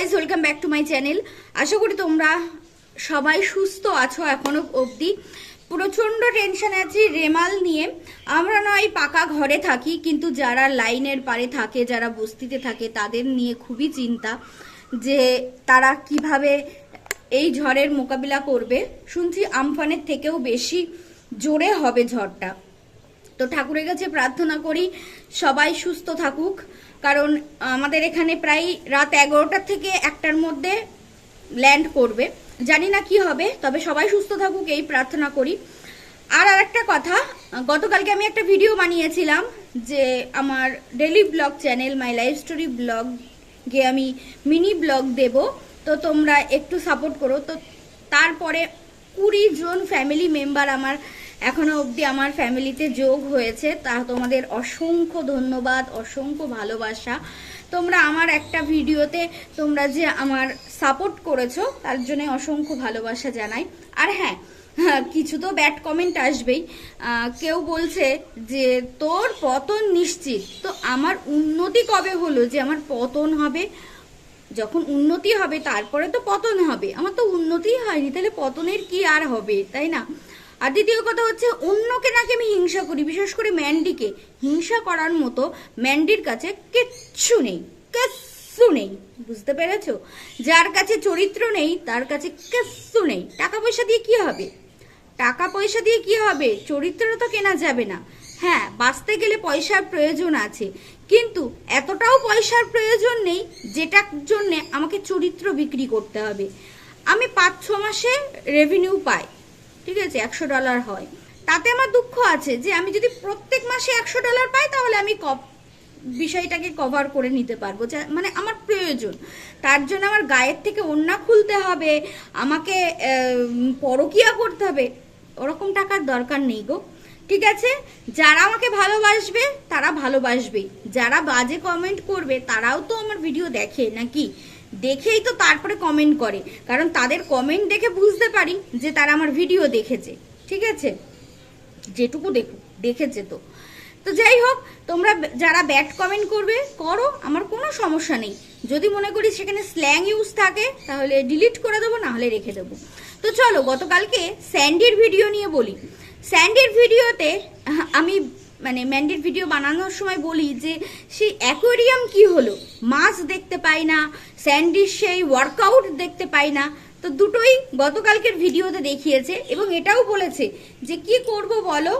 Guys welcome back to my channel আশা করি তোমরা সবাই সুস্থ আছো এখনও অবধি। প্রচণ্ড টেনশন আছি রেমাল নিয়ে। আমরা নয়, পাকা ঘরে থাকি, কিন্তু যারা লাইনের পারে থাকে, যারা বস্তিতে থাকে, তাদের নিয়ে খুবই চিন্তা যে তারা কীভাবে এই ঝড়ের মোকাবিলা করবে। শুনছি আমফানের থেকেও বেশি জোরে হবে ঝড়টা। তো ঠাকুরের কাছে প্রার্থনা করি, সবাই সুস্থ থাকুক। কারণ আমাদের এখানে প্রায় রাত এগারোটার থেকে একটার মধ্যে ল্যান্ড করবে। জানি না কি হবে, তবে সবাই সুস্থ থাকুক, এই প্রার্থনা করি। আর আরেকটা কথা, গতকালকে আমি একটা ভিডিও বানিয়েছিলাম যে আমার daily vlog channel my life story ব্লগে আমি মিনি ব্লগ দেব। তো তোমরা একটু সাপোর্ট করো। তো তারপরে কুড়ি জন ফ্যামিলি মেম্বার আমার এখনও অবধি আমার ফ্যামিলিতে যোগ হয়েছে। তা তোমাদের অসংখ্য ধন্যবাদ অসংখ্য ভালোবাসা। তোমরা আমার একটা ভিডিওতে তোমরা যে আমার সাপোর্ট করেছ তার জন্য অসংখ্য ভালোবাসা জানাই। আর হ্যাঁ হ্যাঁ, কিছু তো ব্যাড কমেন্ট আসবেই। কেউ বলছে যে তোর পতন নিশ্চিত। তো আমার উন্নতি কবে হলো যে আমার পতন হবে? যখন উন্নতি হবে তারপরে তো পতন হবে। আমার তো উন্নতিই হয়নি তাহলে পতনের কি আর হবে তাই না? আর দ্বিতীয় কথা হচ্ছে, অন্যকে নাকি আমি হিংসা করি, বিশেষ করে ম্যান্ডিকে। হিংসা করার মতো ম্যান্ডির কাছে কিচ্ছু নেই কিচ্ছু নেই, বুঝতে পেরেছ? যার কাছে চরিত্র নেই, তার কাছে কিচ্ছু নেই। টাকা পয়সা দিয়ে কি হবে? টাকা পয়সা দিয়ে কি হবে? চরিত্র তো কেনা যাবে না। হ্যাঁ বাঁচতে গেলে পয়সার প্রয়োজন আছে, কিন্তু এতটাও পয়সার প্রয়োজন নেই, যেটার জন্যে আমাকে চরিত্র বিক্রি করতে হবে। আমি পাঁচ ছ মাসে রেভিনিউ পাই। ঠিক আছে, একশো ডলার হয়। তাতে আমার দুঃখ আছে যে আমি যদি প্রত্যেক মাসে একশো ডলার পাই, তাহলে আমি কপ বিষয়টাকে কভার করে নিতে পারব। যা মানে আমার প্রয়োজন। তার জন্য আমার গায়ের থেকে ওন্না খুলতে হবে, আমাকে পরকিয়া করতে হবে। ওরকম টাকার দরকার নেই গো। ঠিক আছে? যারা আমাকে ভালোবাসবে, তারা ভালোবাসবে। যারা বাজে কমেন্ট করবে, তারাও তো আমার ভিডিও দেখে, নাকি? দেখেই তো তারপরে কমেন্ট করে। কারণ তাদের কমেন্ট দেখে বুঝতে পারি যে তারা আমার ভিডিও দেখেছে। ঠিক আছে? যেটুকু দেখুক দেখেছে তো। তো যাই হোক, তোমরা যারা ব্যাড কমেন্ট করবে, করো। আমার কোনো সমস্যা নেই। যদি মনে করি সেখানে স্ল্যাং ইউজ থাকে, তাহলে ডিলিট করে দেবো না হলে রেখে দেবো। তো চলো, গতকালকে স্যান্ডির ভিডিও নিয়ে বলি। স্যান্ডির ভিডিওতে আমি মানে ম্যান্ডির ভিডিও বানানোর সময় বলি যে সেই অ্যাকোয়ারিয়াম কি হলো? মাছ দেখতে পাই না স্যান্ডির সেই ওয়ার্কআউট দেখতে পাই না। তো দুটোই গতকালকের ভিডিওতে দেখিয়েছে এবং এটাও বলেছে যে কি করব বলো?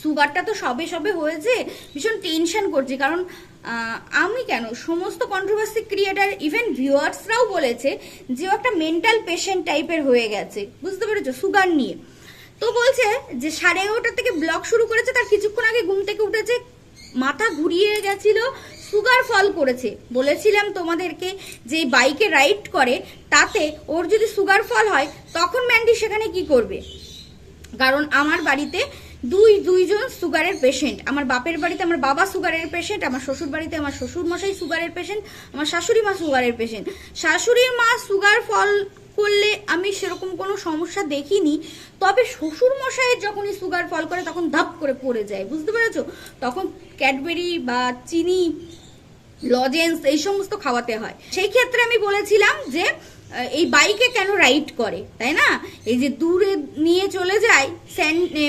সুগারটা তো সবে সবে হয়েছে, ভীষণ টেনশন করছে। কারণ আমি কেন? সমস্ত কন্ট্রোভার্সি ক্রিয়েটার ইভেন ভিউয়ার্সরাও বলেছে যে একটা মেন্টাল পেশেন্ট টাইপের হয়ে গেছে। বুঝতে পেরেছ? সুগার নিয়ে। তো বলছে যে সাড়ে এগারোটার থেকে ব্লগ শুরু করেছে, তার কিছুক্ষণ আগে ঘুম থেকে উঠেছে, মাথা ঘুরিয়ে গেছিল, সুগার ফল করেছে। বলেছিলাম তোমাদেরকে যে বাইকে রাইড করে, তাতে ওর যদি সুগার ফল হয়, তখন ম্যান্ডি সেখানে কি করবে? কারণ আমার বাড়িতে দুই, দুইজন সুগারের পেশেন্ট আমার বাপের বাড়িতে আমার বাবা সুগারের পেশেন্ট আমার শ্বশুর বাড়িতে আমার শ্বশুর মশাই সুগারের পেশেন্ট আমার শাশুড়ি মা সুগারের পেশেন্ট শাশুড়ির মা সুগার ফল করলে আমি সেরকম কোনো সমস্যা দেখিনি। তবে শ্বশুর মশাইয়ের যখনই সুগার ফল করে তখন ধাপ করে পড়ে যায়, বুঝতে পেরেছ? তখন ক্যাডবেরি বা চিনি, লজেন্স এই সমস্ত খাওয়াতে হয়। সেই ক্ষেত্রে আমি বলেছিলাম যে এই বাইকে কেন রাইড করে, তাই না? এই যে দূরে নিয়ে চলে যায়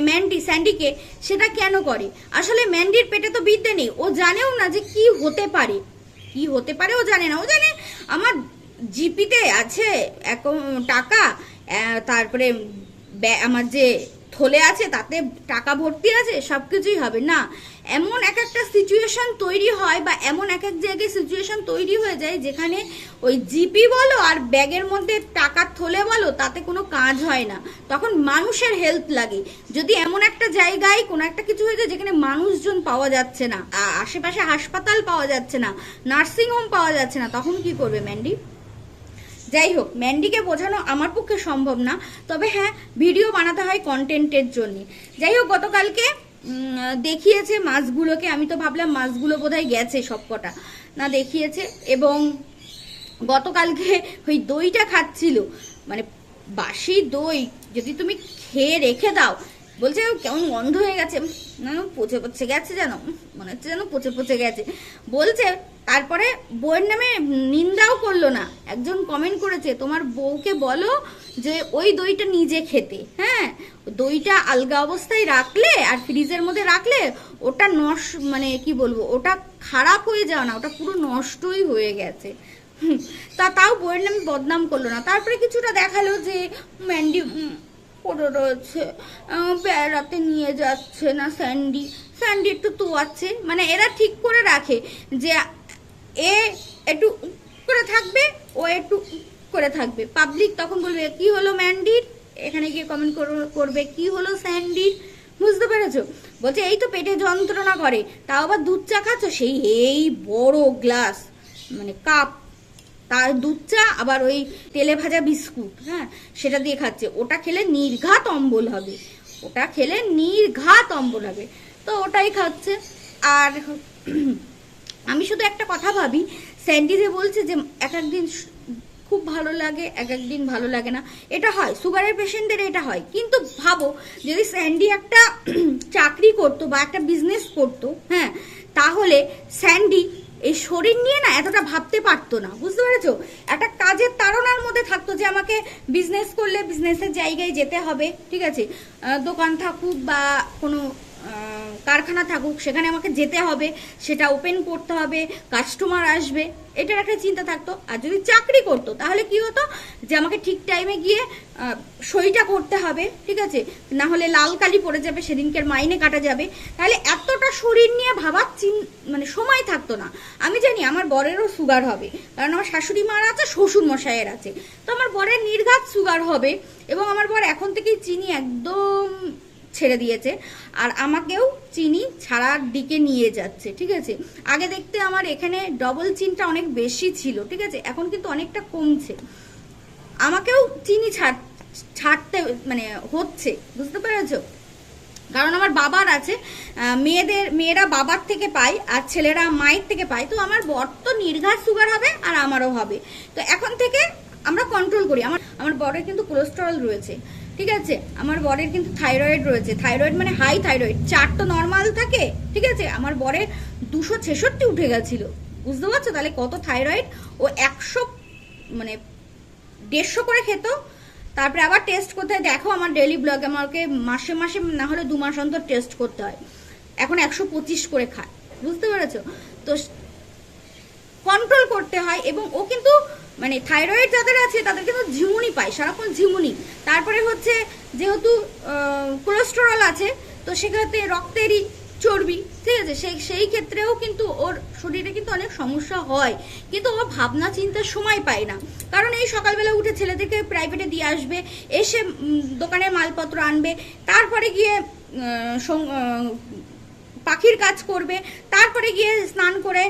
ম্যান্ডি, স্যান্ডিকে, সেটা কেন করে? আসলে ম্যান্ডির পেটে তো বিদ্যে নেই, ও জানেও না যে কি হতে পারে। কি হতে পারে ও জানে না। ও জানে আমার জিপিতে আছে টাকা তারপরে আমার যে থলে আছে, তাতে টাকা ভর্তি আছে সব কিছুই হবে। না, এমন এক একটা সিচুয়েশন তৈরি হয় বা এমন এক এক জায়গায় সিচুয়েশন তৈরি হয়ে যায় যেখানে ওই জিপি বলো আর ব্যাগের মধ্যে টাকার থলে বলো, তাতে কোনো কাজ হয় না। তখন মানুষের হেল্প লাগে। যদি এমন একটা জায়গায় কোনো একটা কিছু হয়ে যায় যেখানে মানুষজন পাওয়া যাচ্ছে না আশেপাশে হাসপাতাল পাওয়া যাচ্ছে না নার্সিং হোম পাওয়া যাচ্ছে না, তখন কি করবে ম্যান্ডি যাই হোক, ম্যান্ডিকে বোঝানো আমার পক্ষে সম্ভব না, তবে হ্যাঁ ভিডিও বানাতে হয় কন্টেন্টের জন্য। যাই হোক, গতকালকে দেখিয়েছে মাছগুলোকে, আমি তো ভাবলাম মাছগুলো বোধহয় গেছে সবকটা। না, দেখিয়েছে এবং গতকালকে ওই দইটা খাচ্ছিল। মানে বাসি দই, যদি তুমি খেয়ে রেখে দাও বলছে কেমন গন্ধ হয়ে গেছে। না পচে পচে গেছে যেন। মনে হচ্ছে যেন পচে পচে গেছে। বলছে, তারপরে বইয়ের নামে নিন্দাও করল না। একজন কমেন্ট করেছে, তোমার বউকে বলো যে ওই দইটা নিজে খেতে। হ্যাঁ দইটা আলগা অবস্থায় রাখলে আর ফ্রিজের মধ্যে রাখলে ওটা নষ্ট মানে কি বলব, ওটা খারাপ হয়ে যাও না, ওটা পুরো নষ্টই হয়ে গেছে। তা, তাও বইয়ের নামে বদনাম করল না। তারপরে কিছুটা দেখাল যে ম্যান্ডি পড়ে রয়েছে। বেড়াতে নিয়ে যাচ্ছে না স্যান্ডি। স্যান্ডি একটু তোয়াচ্ছে। মানে এরা ঠিক করে রাখে যে এ একটু করে থাকবে, ও একটু করে থাকবে। পাবলিক তখন বলবে, কি হলো ম্যান্ডির? এখানে গিয়ে কমেন্ট করবে, কি হলো স্যান্ডির? বুঝতে পেরেছ? বলছে, এই তো পেটে যন্ত্রণা করে। তাও আবার দুধ চা খাচ্ছ? সেই, এই বড় গ্লাস মানে কাপ তার দুধ চা, আবার ওই তেলে ভাজা বিস্কুট হ্যাঁ সেটা দিয়ে খাচ্ছে। ওটা খেলে নির্ঘাত অম্বল হবে। ওটা খেলে নির্ঘাত অম্বল হবে। তো ওটাই খাচ্ছে। আর আমি শুধু একটা কথা ভাবি, স্যান্ডি যে বলছে যে এক একদিন খুব ভালো লাগে, এক একদিন ভালো লাগে না, এটা হয়। সুগারের পেশেন্টদের এটা হয়। কিন্তু ভাবো, যদি স্যান্ডি একটা চাকরি করতো বা একটা বিজনেস করতো হ্যাঁ তাহলে স্যান্ডি এই শরীর নিয়ে না এতটা ভাবতে পারতো না, বুঝতে পেরেছ? একটা কাজের তাড়নার মধ্যে থাকতো যে আমাকে বিজনেস করলে বিজনেসের জায়গায় যেতে হবে, ঠিক আছে? দোকান থাকুক বা কোনো কারখানা থাকুক, সেখানে আমাকে যেতে হবে, সেটা ওপেন করতে হবে কাস্টমার আসবে, এটার একটা চিন্তা থাকতো। আর যদি চাকরি করতো, তাহলে কি হতো? যে আমাকে ঠিক টাইমে গিয়ে সইটা করতে হবে, ঠিক আছে? না হলে লাল কালি পড়ে যাবে সেদিনকের মাইনে কাটা যাবে। তাহলে এতটা শরীর নিয়ে ভাবার চিন মানে সময় থাকতো না। আমি জানি আমার বরেরও সুগার হবে, কারণ আমার শাশুড়ি মার আছে, শ্বশুর মশাইয়ের আছে। তো আমার বরের নির্ঘাত সুগার হবে, এবং আমার বর এখন থেকেই চিনি একদম ছেড়ে দিয়েছে। আর আমাকেও চিনি ছাড়ার দিকে নিয়ে যাচ্ছে, ঠিক আছে? আগে দেখতে আমার এখানে ডবল চিনটা অনেক বেশি ছিল, ঠিক আছে? এখন কিন্তু অনেকটা কমছে। আমাকেও চিনি ছাড় ছাড়তে মানে হচ্ছে, বুঝতে পেরেছ? কারণ আমার বাবার আছে মেয়েদের মেয়েরা বাবার থেকে পায় আর ছেলেরা মায়ের থেকে পায়। তো আমার বর তো নির্ঘাত সুগার হবে আর আমারও হবে। তো এখন থেকে আমরা কন্ট্রোল করি। আমার আমার বরের কিন্তু কোলেস্টেরল রয়েছে। ঠিক আছে? আমার বরের কিন্তু থাইরয়েড রয়েছে। থাইরয়েড মানে হাই থাইরয়েড। চার তো নর্মাল থাকে, ঠিক আছে? আমার বরের দুশো ছেষট্টি উঠে গেছিল। বুঝতে পারছ? তাহলে কত থাইরয়েড? ও একশো মানে দেড়শো করে খেত। তারপরে আবার টেস্ট করতে হয়। দেখো আমার ডেলি ব্লগ আমাকে মাসে মাসে না হলে দু মাস অন্তর টেস্ট করতে হয়। এখন একশো পঁচিশ করে খায়। বুঝতে পেরেছ? তো কন্ট্রোল করতে হয় এবং ও কিন্তু মানে থাইরয়েড যাদের আছে তাদের কিন্তু ঝিমুনি পায় সারাক্ষণ ঝিমুনি। তারপরে হচ্ছে যেহেতু কোলেস্টেরল আছে তো সেক্ষেত্রে রক্তেরই চর্বি ঠিক আছে? সেই সেই ক্ষেত্রেও কিন্তু ওর শরীরে কিন্তু অনেক সমস্যা হয়। কিন্তু ও ভাবনা চিন্তার সময় পায় না। কারণ এই সকালবেলা উঠে ছেলেদেরকে প্রাইভেটে দিয়ে আসবে এসে উম, দোকানের মালপত্র আনবে তারপরে গিয়ে পাখির কাজ করবে তারপরে গিয়ে স্নান করে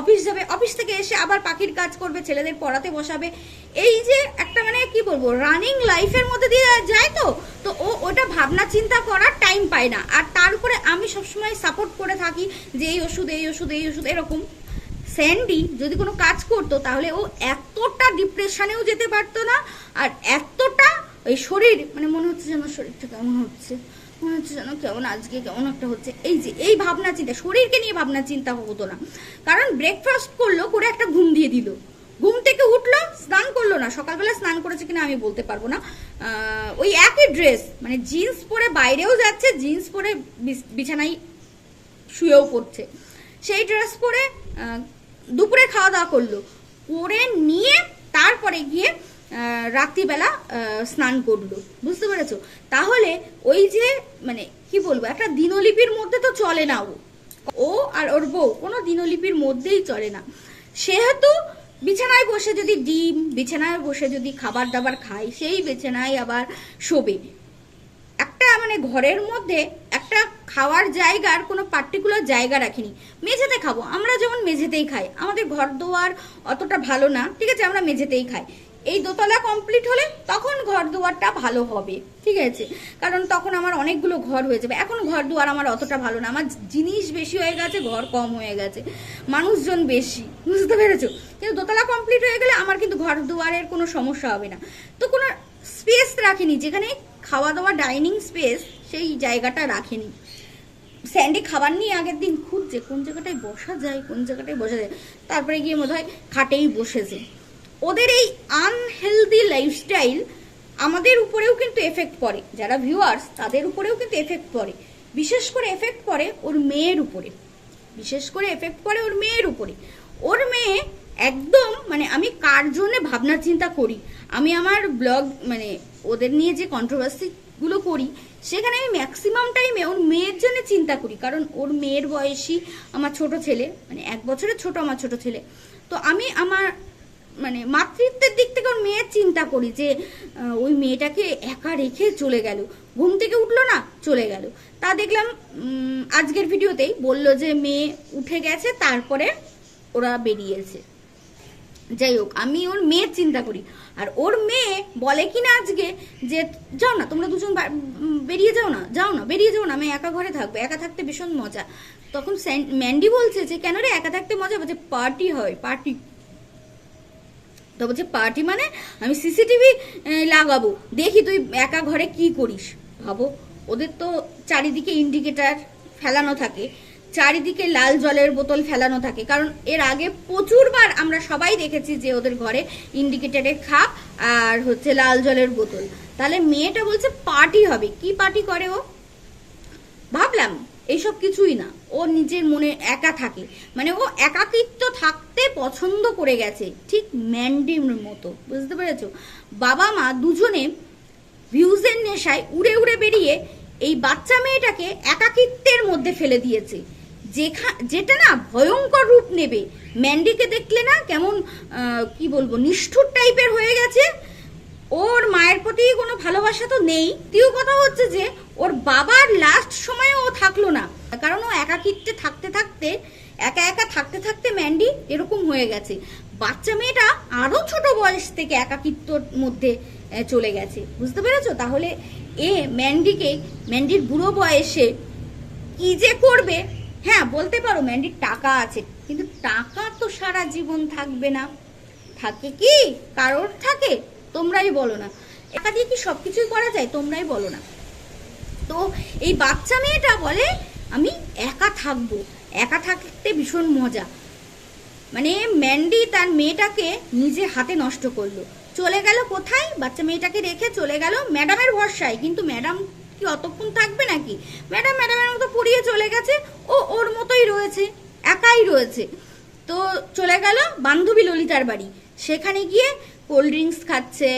অফিস যাবে, অফিস থেকে এসে আবার পাখির কাজ করবে, ছেলেদের পড়াতে বসাবে। এই যে একটা মানে কি বলব রানিং লাইফের মধ্যে দিয়ে যায় তো? তো ও ওটা ভাবনা চিন্তা করার টাইম পায় না। আর তার উপরে আমি সবসময় সাপোর্ট করে থাকি যে এই ওষুধ এই ওষুধ এই ওষুধ, এরকম। স্যান্ডি যদি কোনো কাজ করতো তাহলে ও এতটা ডিপ্রেশনেও যেতে পারতো না। আর এতটা ওই শরীর মানে মনে হচ্ছে যেন শরীরটা কেমন হচ্ছে। মনে হচ্ছে যেন কেমন, আজকে কেমন একটা হচ্ছে। এই যে, এই ভাবনা চিন্তা, শরীরকে নিয়ে ভাবনা চিন্তা হতো না। কারণ ব্রেকফাস্ট করল, করে একটা ঘুম দিয়ে দিল। ঘুম থেকে উঠল, স্নান করল না। সকালবেলা স্নান করেছে কিনা আমি বলতে পারব না। ওই একই ড্রেস মানে জিন্স পরে বাইরেও যাচ্ছে জিন্স পরে বিছ- বিছানায় শুয়েও পড়ছে। সেই ড্রেস পরে দুপুরে খাওয়া দাওয়া করল। করে নিয়ে তারপরে গিয়ে রাত্রিবেলা স্নান করল। বুঝতে পেরেছ? তাহলে ওই যে মানে কি বলব, একটা দিনলিপির মধ্যে তো চলে না ও। ও আর ওর বউ, কোনো দিনলিপির মধ্যেই চলে না। সেহেতু বিছানায় বসে যদি ডিম, বিছানায় বসে যদি খাবার দাবার খায়, সেই বিছানায় আবার শোবে। একটা মানে ঘরের মধ্যে একটা খাওয়ার জায়গার কোনো পার্টিকুলার জায়গা রাখিনি। মেঝেতে খাব। আমরা যেমন মেঝেতেই খাই। আমাদের ঘর দোয়ার অতটা ভালো না। ঠিক আছে, আমরা মেঝেতেই খাই। এই দোতলা কমপ্লিট হলে তখন ঘর দুয়ারটা ভালো হবে, ঠিক আছে? কারণ তখন আমার অনেকগুলো ঘর হয়ে যাবে। এখন ঘর দুয়ার আমার অতটা ভালো না। আমার জিনিস বেশি হয়ে গেছে, ঘর কম হয়ে গেছে। মানুষজন বেশি, বুঝতে পেরেছ? কিন্তু দোতলা কমপ্লিট হয়ে গেলে আমার কিন্তু ঘর দুয়ারের কোনো সমস্যা হবে না। তো কোনো স্পেস রাখিনি, যেখানে খাওয়া দাওয়া ডাইনিং স্পেস সেই জায়গাটা রাখেনি। স্যান্ডি খাবার নিয়ে আগের দিন খুঁজছে, কোন জায়গাটায় বসা যায়, কোন জায়গাটায় বসা যায়। তারপরে গিয়ে মনে হয় খাটেই বসেছে। ওদের এই আনহেলদি লাইফস্টাইল আমাদের উপরেও কিন্তু এফেক্ট পড়ে। যারা ভিউয়ার্স তাদের উপরেও কিন্তু এফেক্ট পড়ে। বিশেষ করে এফেক্ট পড়ে ওর মেয়ের উপরে। বিশেষ করে এফেক্ট পড়ে ওর মেয়ের উপরে। ওর মেয়ে একদম মানে আমি কার জন্য ভাবনা চিন্তা করি, আমি আমার ব্লগ মানে ওদের নিয়ে যে কন্ট্রোভার্সিগুলো করি, সেখানে আমি ম্যাক্সিমাম টাইমে ওর মেয়ের জন্য চিন্তা করি। কারণ ওর মেয়ের বয়সী আমার ছোট ছেলে মানে এক বছরের ছোট আমার ছোট ছেলে। তো আমি আমার মানে মাতৃত্বের দিক থেকে ওর মেয়ের চিন্তা করি যে ওই মেয়েটাকে একা রেখে চলে গেল। ঘুম থেকে উঠল না, চলে গেল। তা দেখলাম আজকের ভিডিওতেই বলল যে, মেয়ে উঠে গেছে, তারপরে ওরা বেরিয়েছে। যাই হোক, আমি ওর মেয়ের চিন্তা করি। আর ওর মেয়ে বলে কি না আজকে যে, যাও না, তোমরা দুজন বেরিয়ে যাও না যাও না, বেরিয়ে যাও না, আমি একা ঘরে থাকব, একা থাকতে ভীষণ মজা। তখন ম্যান্ডি বলছে যে, কেন রে, একা থাকতে মজা বলছে পার্টি হয়, পার্টি তো বলছে, পার্টি মানে আমি সিসিটিভি লাগাবো। দেখি তুই একা ঘরে কি করিস? ভাবো, ওদের তো চারিদিকে ইন্ডিকেটার ফেলানো থাকে। চারিদিকে লাল জলের বোতল ফেলানো থাকে। কারণ এর আগে প্রচুরবার আমরা সবাই দেখেছি যে ওদের ঘরে ইন্ডিকেটারের খাপ আর হচ্ছে লাল জলের বোতল। তাহলে মেয়েটা বলছে, পার্টি হবে। কি পার্টি করে ও? ভাবলাম। এইসব কিছুই না। ও নিজের মনে একা থাকে। মানে ও একাকিত্ব থাকতে পছন্দ করে গেছে, ঠিক ম্যান্ডির মতো, বুঝতে পেরেছ? বাবা মা দুজনে ভিউজের নেশায় উড়ে উড়ে বেরিয়ে এই বাচ্চা মেয়েটাকে একাকিত্বের মধ্যে ফেলে দিয়েছে। যেখা, যেটা না ভয়ঙ্কর রূপ নেবে। ম্যান্ডিকে দেখলে না কেমন কি বলব, নিষ্ঠুর টাইপের হয়ে গেছে। ওর মায়ের প্রতি কোনো ভালোবাসা তো নেই। দ্বিতীয় কথা হচ্ছে যে, ওর বাবার লাস্ট সময়ে ও থাকল না। কারণ ও একাকিত্বে থাকতে থাকতে, একা একা থাকতে থাকতে ম্যান্ডি এরকম হয়ে গেছে। বাচ্চা মেয়েটা আরও ছোট বয়স থেকে একাকিত্বর মধ্যে চলে গেছে। বুঝতে পেরেছ? তাহলে এ ম্যান্ডিকে, ম্যান্ডির বুড়ো বয়সে কি যে করবে? হ্যাঁ বলতে পারো ম্যান্ডির টাকা আছে, কিন্তু টাকা তো সারা জীবন থাকবে না। থাকে কি? কারোর থাকে। তোমরাই বলো না। টাকা দিয়ে কি সবকিছুই করা যায়? তোমরাই বলো না। তো এই বাচ্চা মেয়েটা বলে, আমি একা থাকব। একা থাকতে ভীষণ মজা। মানে ম্যান্ডি তার মেয়েটাকে নিজে হাতে নষ্ট করল। চলে গেল কোথায়? বাচ্চা মেয়েটাকে রেখে চলে গেল ম্যাডামের ভরসায়। কিন্তু ম্যাডাম কি অতক্ষণ থাকবে নাকি? ম্যাডাম, ম্যাডামের মতো পড়িয়ে চলে গেছে। ও ওর মতোই রয়েছে, একাই রয়েছে। তো চলে গেল বান্ধবী ললিতার বাড়ি। সেখানে গিয়ে কোল্ড ড্রিঙ্কস খাচ্ছে,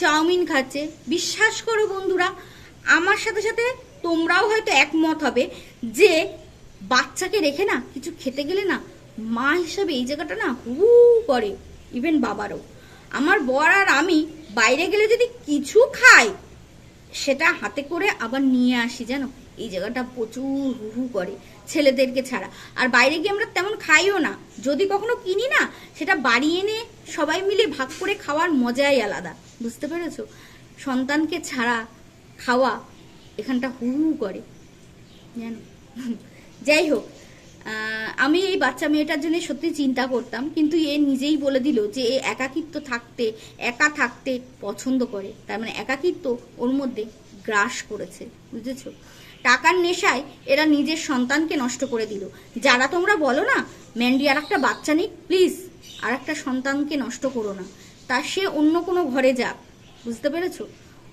চাউমিন খাচ্ছে। বিশ্বাস করো বন্ধুরা, আমার সাথে সাথে তোমরাও হয়তো একমত হবে যে বাচ্চাকে রেখে না কিছু খেতে গেলে না মা হিসাবে এই জায়গাটা না হু করে ইভেন বাবারও। আমার বর আর আমি বাইরে গেলে যদি কিছু খাই, সেটা হাতে করে আবার নিয়ে আসি জানো? এই জায়গাটা প্রচুর হু হু করে। ছেলেদেরকে ছাড়া। আর বাইরে গিয়ে আমরা তেমন খাইও না। যদি কখনো কিনি না, সেটা বাড়ি এনে সবাই মিলে ভাগ করে খাওয়ার মজাই আলাদা। বুঝতে পেরেছ? সন্তানকে ছাড়া খাওয়া এখানটা হু হু করে। জানো? যাই হোক আমি এই বাচ্চা মেয়েটার জন্য সত্যি চিন্তা করতাম, কিন্তু এ নিজেই বলে দিল যে এ একাকিত্ব থাকতে, একা থাকতে পছন্দ করে। তার মানে একাকিত্ব ওর মধ্যে গ্রাস করেছে। বুঝেছ? টাকার নেশায় এরা নিজের সন্তানকে নষ্ট করে দিল। যারা তোমরা বলো না ম্যান্ডি আর একটা বাচ্চা নিক, প্লিজ। আর একটা সন্তানকে নষ্ট করো না। তা সে অন্য কোনো ঘরে যাক। বুঝতে পেরেছ?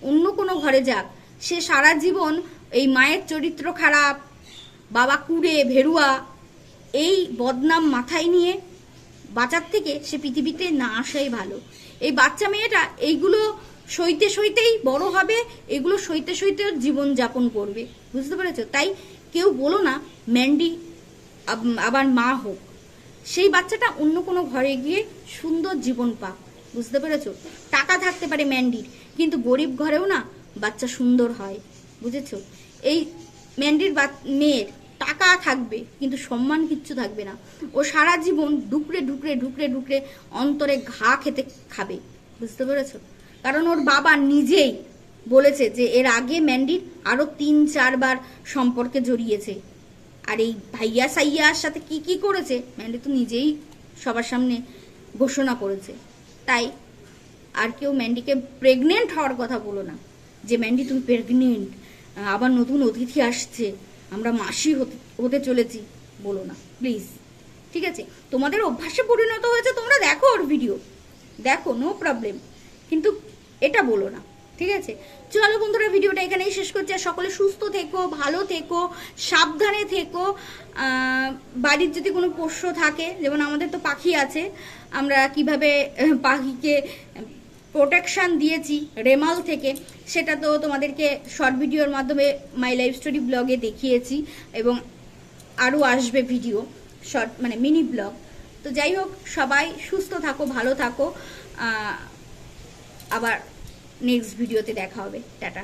অন্য কোনো ঘরে যাক। সে সারা জীবন এই মায়ের চরিত্র খারাপ, বাবা কুড়ে, ভেরুয়া, এই বদনাম মাথায় নিয়ে বাঁচার থেকে সে পৃথিবীতে না আসাই ভালো। এই বাচ্চা মেয়েটা এইগুলো সইতে সইতেই বড় হবে, এগুলো সইতে সইতে জীবন যাপন করবে। বুঝতে পেরেছ? তাই কেউ বলো না, ম্যান্ডি আবার মা হোক, সেই বাচ্চাটা অন্য কোনো ঘরে গিয়ে সুন্দর জীবন পাক। বুঝতে পেরেছ? টাকা থাকতে পারে ম্যান্ডির, কিন্তু গরিব ঘরেও না বাচ্চা সুন্দর হয়। বুঝেছ? এই ম্যান্ডির মেয়ের টাকা থাকবে, কিন্তু সম্মান কিচ্ছু থাকবে না। ও সারা জীবন ডুকরে ডুকরে ডুকরে ডুকরে অন্তরে ঘা খেতে খাবে। বুঝতে পেরেছ? কারণ ওর বাবা নিজেই বলেছে যে এর আগে ম্যান্ডির আরও তিন, চারবার সম্পর্কে জড়িয়েছে। আর এই ভাইয়া সাইয়ার সাথে কি কি করেছে, ম্যান্ডি তো নিজেই সবার সামনে ঘোষণা করেছে। তাই আর কেউ ম্যান্ডিকে প্রেগনেন্ট হওয়ার কথা বলো না। যে ম্যান্ডি, তুমি প্রেগনেন্ট আবার নতুন অতিথি আসছে, আমরা মাসি হতে হতে চলেছি। বলো না প্লিজ ঠিক আছে? তোমাদের অভ্যাসে পরিণত হয়েছে, তোমরা দেখো ওর ভিডিও দেখো নো প্রবলেম কিন্তু এটা বলো না, ঠিক আছে? চলো বন্ধুরা, ভিডিওটা এখানেই শেষ করছি, আর সকলে সুস্থ থেকো, ভালো থেকো, সাবধানে থেকো। বাড়ির যদি কোনো পোষ্য থাকে, যেমন আমাদের তো পাখি আছে, আমরা কীভাবে পাখিকে প্রোটেকশান দিয়েছি রেমাল থেকে, সেটা তো তোমাদেরকে শর্ট ভিডিওর মাধ্যমে মাই লাইফ স্টোরি ব্লগে দেখিয়েছি, এবং আরও আসবে ভিডিও শর্ট মানে মিনি ব্লগ তো যাই হোক, সবাই সুস্থ থাকো, ভালো থাকো। আবার নেক্সট ভিডিওতে দেখা হবে। টাটা।